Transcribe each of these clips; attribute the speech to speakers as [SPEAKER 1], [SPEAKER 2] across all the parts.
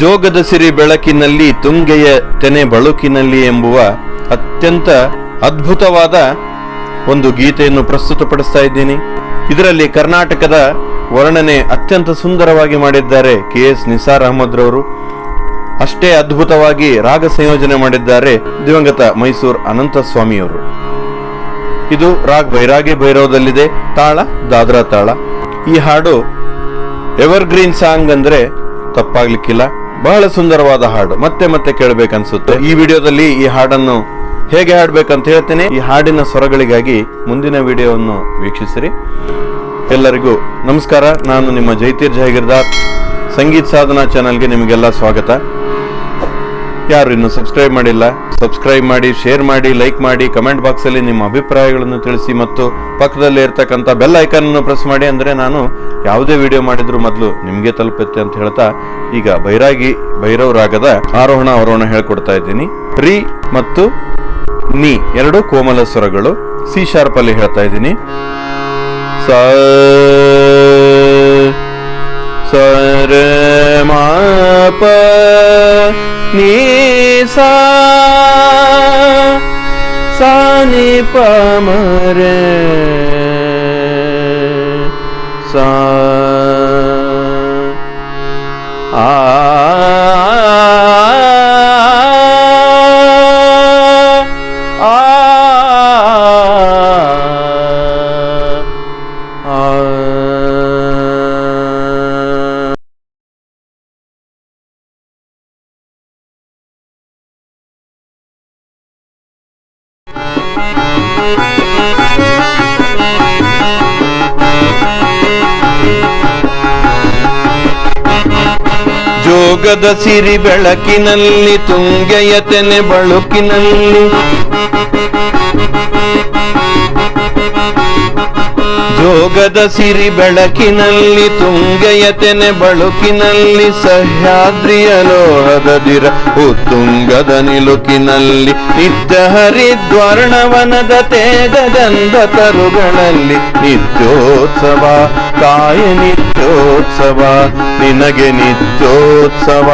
[SPEAKER 1] ಜೋಗದ ಸಿರಿ ಬೆಳಕಿನಲ್ಲಿ, ತುಂಗೆಯ ತೆನೆ ಬಳುಕಿನಲ್ಲಿ ಎಂಬುವ ಅತ್ಯಂತ ಅದ್ಭುತವಾದ ಒಂದು ಗೀತೆಯನ್ನು ಪ್ರಸ್ತುತಪಡಿಸ್ತಾ ಇದ್ದೀನಿ. ಇದರಲ್ಲಿ ಕರ್ನಾಟಕದ ವರ್ಣನೆ ಅತ್ಯಂತ ಸುಂದರವಾಗಿ ಮಾಡಿದ್ದಾರೆ ಕೆ ಎಸ್ ನಿಸಾರ್ ಅಹಮದ್ ರವರು ಅಷ್ಟೇ ಅದ್ಭುತವಾಗಿ ರಾಗ ಸಂಯೋಜನೆ ಮಾಡಿದ್ದಾರೆ ದಿವಂಗತ ಮೈಸೂರು ಅನಂತ ಸ್ವಾಮಿಯವರು ಇದು ರಾಗ್ ಬೈರಾಗಿ ಭೈರವದಲ್ಲಿದೆ ತಾಳ, ದಾದ್ರಾ ತಾಳ. ಈ ಹಾಡು ಎವರ್ಗ್ರೀನ್ ಸಾಂಗ್ ಅಂದ್ರೆ ತಪ್ಪಾಗ್ಲಿಕ್ಕಿಲ್ಲ. ಬಹಳ ಸುಂದರವಾದ ಹಾಡು. ಮತ್ತೆ ಮತ್ತೆ ಕೇಳಬೇಕನ್ಸುತ್ತೆ. ಈ ವಿಡಿಯೋದಲ್ಲಿ ಈ ಹಾಡನ್ನು ಹೇಗೆ ಹಾಡಬೇಕಂತ ಹೇಳ್ತೇನೆ. ಈ ಹಾಡಿನ ಸ್ವರಗಳಿಗಾಗಿ ಮುಂದಿನ ವಿಡಿಯೋವನ್ನು ವೀಕ್ಷಿಸಿರಿ. ಎಲ್ಲರಿಗೂ ನಮಸ್ಕಾರ. ನಾನು ನಿಮ್ಮ ಜೈತೀರ್ ಜಹಗಿರ್ದಾರ್ ಸಂಗೀತ ಸಾಧನಾ ಚಾನಲ್ಗೆ ನಿಮಗೆಲ್ಲ ಸ್ವಾಗತ. ಯಾರು ಇನ್ನು ಸಬ್ಸ್ಕ್ರೈಬ್ ಮಾಡಿಲ್ಲ ಸಬ್ಸ್ಕ್ರೈಬ್ ಮಾಡಿ ಶೇರ್ ಮಾಡಿ ಲೈಕ್ ಮಾಡಿ ಕಮೆಂಟ್ ಬಾಕ್ಸ್ ಅಲ್ಲಿ ನಿಮ್ಮ ಅಭಿಪ್ರಾಯಗಳನ್ನು ತಿಳಿಸಿ ಮತ್ತು ಪಕ್ಕದಲ್ಲಿ ಇರ್ತಕ್ಕಂಥ ಬೆಲ್ ಐಕಾನ್ ಅನ್ನು ಪ್ರೆಸ್ ಮಾಡಿ ಅಂದ್ರೆ ನಾನು ಯಾವುದೇ ವಿಡಿಯೋ ಮಾಡಿದ್ರು ಮೊದಲು ನಿಮಗೆ ತಲುಪುತ್ತೆ ಅಂತ ಹೇಳ್ತಾ ಈಗ ಬೈರಾಗಿ, ಭೈರವ್ ರಾಗದ ಆರೋಹಣ ಅವರೋಹಣ ಹೇಳ್ಕೊಡ್ತಾ ಇದ್ದೀನಿ. ರಿ ಮತ್ತು ನಿ ಎರಡು ಕೋಮಲ ಸ್ವರಗಳು ಸಿ ಶಾರ್ಪ್ ಅಲ್ಲಿ ಹೇಳ್ತಾ ಇದ್ದೀನಿ. ಸ, ಸಾ ಸಾ ನಿ ಪ ಮ ರೆ ಸಾ ಜೋಗದ ಸಿರಿ ಬೆಳಕಿನಲ್ಲಿ ತುಂಗೆಯ ತೆನೆ ಬಳುಕಿನಲ್ಲಿ ಜೋಗದ ಸಿರಿ ಬೆಳಕಿನಲ್ಲಿ, ತುಂಗೆಯ ತೆನೆ ಬಳುಕಿನಲ್ಲಿ, ಸಹ್ಯಾದ್ರಿಯ ಲೋಹದದಿರ ಉತ್ತುಂಗದ ನಿಲುಕಿನಲ್ಲಿ, ನಿತ್ಯ ಹರಿದ್ವರ್ಣವನದ ತೇಜ ಗಂಧ ತರುಗಳಲ್ಲಿ, ನಿತ್ಯೋತ್ಸವ ಕಾಯ ನಿತ್ಯೋತ್ಸವ, ನಿನಗೆ ನಿತ್ಯೋತ್ಸವ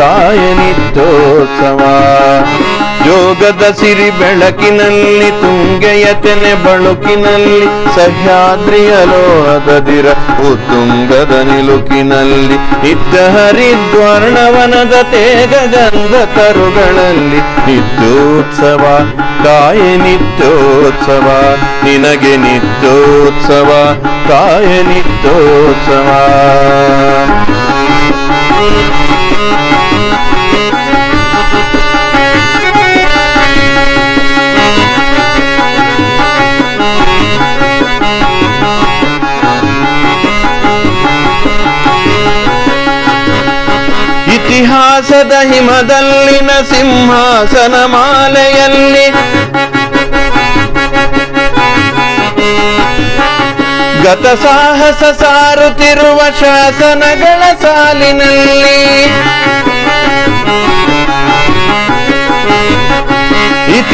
[SPEAKER 1] ಕಾಯ ನಿತ್ಯೋತ್ಸವ. ಯೋಗದ ಸಿರಿ ಬೆಳಕಿನಲ್ಲಿ, ತುಂಗೆಯ ತೆನೆ ಬಳುಕಿನಲ್ಲಿ, ಸಹ್ಯಾದ್ರಿಯ ಲೋಹದದಿರ ಉತ್ತುಂಗದ ನಿಲುಕಿನಲ್ಲಿ ನಿತ್ಯ ಹರಿದ್ವರ್ಣವನದ ತೇಗ ಗಂಧ ತರುಗಳಲ್ಲಿ ನಿತ್ಯೋತ್ಸವ ಕಾಯ ನಿತ್ಯೋತ್ಸವ ನಿನಗೆ ನಿತ್ಯೋತ್ಸವ ಕಾಯ ನಿತ್ಯೋತ್ಸವ ಇತಿಹಾಸದ ಹಿಮದಲ್ಲಿನ ಸಿಂಹಾಸನ ಮಾಲೆಯಲ್ಲಿ ಗತ ಸಾಹಸ ಸಾರುತ್ತಿರುವ ಶಾಸನಗಳ ಸಾಲಿನಲ್ಲಿ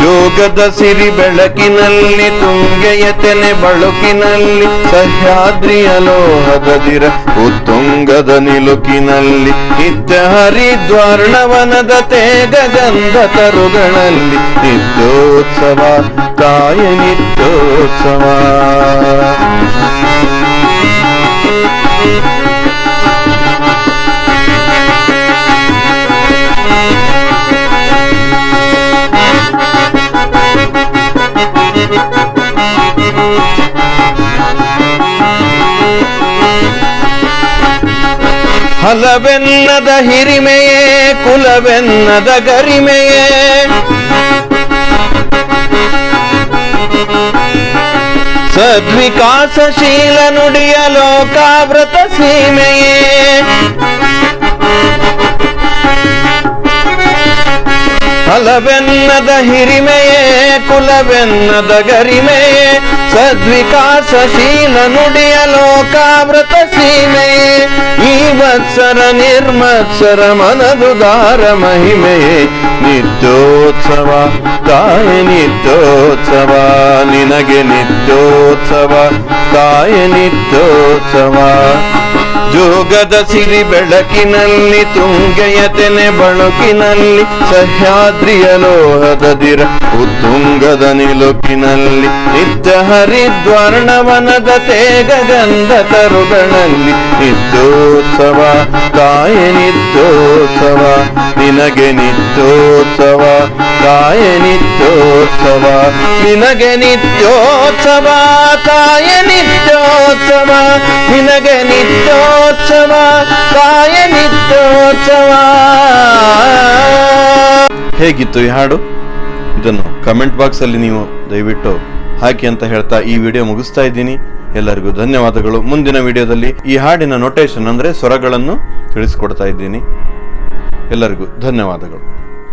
[SPEAKER 1] ಯೋಗದ ಸಿರಿ ಬೆಳಕಿನಲ್ಲಿ, ತುಂಗೆಯ ತೆನೆ ಬಳುಕಿನಲ್ಲಿ, ಸಹ್ಯಾದ್ರಿಯ ಲೋಹದದಿರ ಉತ್ತುಂಗದ ನಿಲುಕಿನಲ್ಲಿ, ನಿತ್ಯ ಹರಿದ್ವರ್ಣವನದ ತೇಗ ಗಂಧ ತರುಗಳಲ್ಲಿ, ನಿತ್ಯೋತ್ಸವ, ತಾಯ ನಿತ್ಯೋತ್ಸವ. ಹಲವೆನ್ನದ ಹಿರಿಮೆಯೇ ಕುಲವೆನ್ನದ ಗರಿಮೆಯೇ. ಸದ್ವಿಕಾಸಶೀಲ ನುಡಿಯ ಲೋಕಾವೃತ ಸೀಮೆಯೇ. ಹಲವೆನ್ನದ ಹಿರಿಮೆಯೇ ಕುಲವೆನ್ನದ ಗರಿಮೆಯೇ ಸದ್ವಿಕಾಸಶೀಲ ನುಡಿಯ ಲೋಕಾವೃತ ಸೀಮೆಯೇ, ಈ ವತ್ಸರ ನಿರ್ಮತ್ಸರ ಮನದುದಾರ ಮಹಿಮೆಯೇ, ನಿತ್ಯೋತ್ಸವ, ತಾಯ ನಿತ್ಯೋತ್ಸವ, ನಿನಗೆ ನಿತ್ಯೋತ್ಸವ, ತಾಯ ನಿತ್ಯೋತ್ಸವ. ಜೋಗದ ಸಿರಿ ಬೆಳಕಿನಲ್ಲಿ, ತುಂಗೆಯ ತೆನೆ ಬಳುಕಿನಲ್ಲಿ, ಸಹ್ಯಾದ್ರಿಯ ಲೋಹದ ದಿರ ಉತ್ತುಂಗದ ನಿಲುಕಿನಲ್ಲಿ, ನಿತ್ಯ ಹರಿದ್ವರ್ಣವನದ ತೇಗ ಗಂಧ ತರುಗಳಲ್ಲಿ ನಿತ್ಯೋತ್ಸವ ತಾಯ ನಿತ್ಯೋತ್ಸವ, ನಿನಗೆ ನಿತ್ಯೋತ್ಸವ ತಾಯ ನಿತ್ಯೋತ್ಸವ, ನಿನಗೆ ನಿತ್ಯೋತ್ಸವ ತಾಯ ನಿತ್ಯೋತ್ಸವ ನಿನಗೆ ನಿತ್ಯೋತ್ಸವ ತಾಯ ನಿತ್ಯೋತ್ಸವ ಹೇಗಿತ್ತು ಈ ಹಾಡು? ಇದನ್ನು ಕಮೆಂಟ್ ಬಾಕ್ಸ್ ಅಲ್ಲಿ ನೀವು ದಯವಿಟ್ಟು ಹಾಕಿ ಅಂತ ಹೇಳ್ತಾ ಈ ವಿಡಿಯೋ ಮುಗಿಸ್ತಾ ಇದ್ದೀನಿ. ಎಲ್ಲರಿಗೂ ಧನ್ಯವಾದಗಳು. ಮುಂದಿನ ವಿಡಿಯೋದಲ್ಲಿ ಈ ಹಾಡಿನ ನೊಟೇಶನ್ ಅಂದ್ರೆ ಸ್ವರಗಳನ್ನು ತಿಳಿಸ್ಕೊಡ್ತಾ ಇದ್ದೀನಿ. ಎಲ್ಲರಿಗೂ ಧನ್ಯವಾದಗಳು.